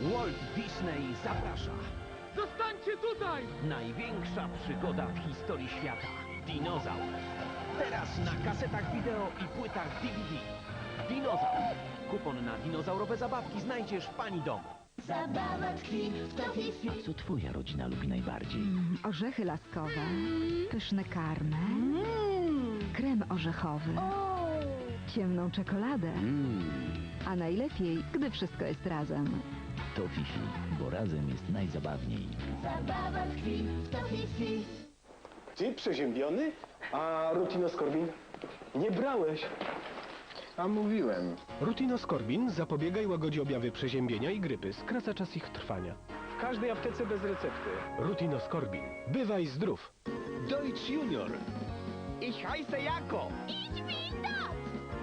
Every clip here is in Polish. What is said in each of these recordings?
Walt Disney zaprasza. Tutaj! Największa przygoda w historii świata. Dinozaur. Teraz na kasetach wideo i płytach DVD. Dinozaur. Kupon na dinozaurowe zabawki znajdziesz w pani domu. Zabawa tkwi w tofifi. Co twoja rodzina lubi najbardziej? Orzechy laskowe, pyszne karmy, krem orzechowy, ciemną czekoladę, a najlepiej, gdy wszystko jest razem. To Fifi, bo razem jest najzabawniej. Zabawa tkwi w tofifi. Ty przeziębiony? A rutinoskorbin? Nie brałeś. A mówiłem. Rutinoskorbin zapobiega i łagodzi objawy przeziębienia i grypy, skraca czas ich trwania. W każdej aptece bez recepty. Rutinoskorbin. Bywaj zdrów. Deutsch Junior. Ich heiße Jako!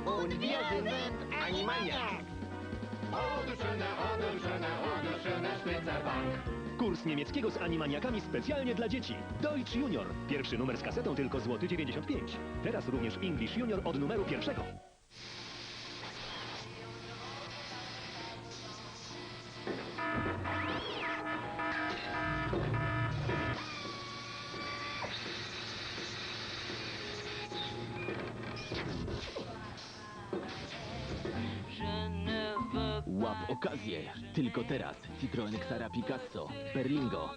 Und wir sind Animaniacs! Kurs niemieckiego z animaniakami specjalnie dla dzieci. Deutsch Junior. Pierwszy numer z kasetą tylko złoty 95. Teraz również English Junior od numeru pierwszego. Okazję. Tylko teraz. Citroen Xara Picasso, Berlingo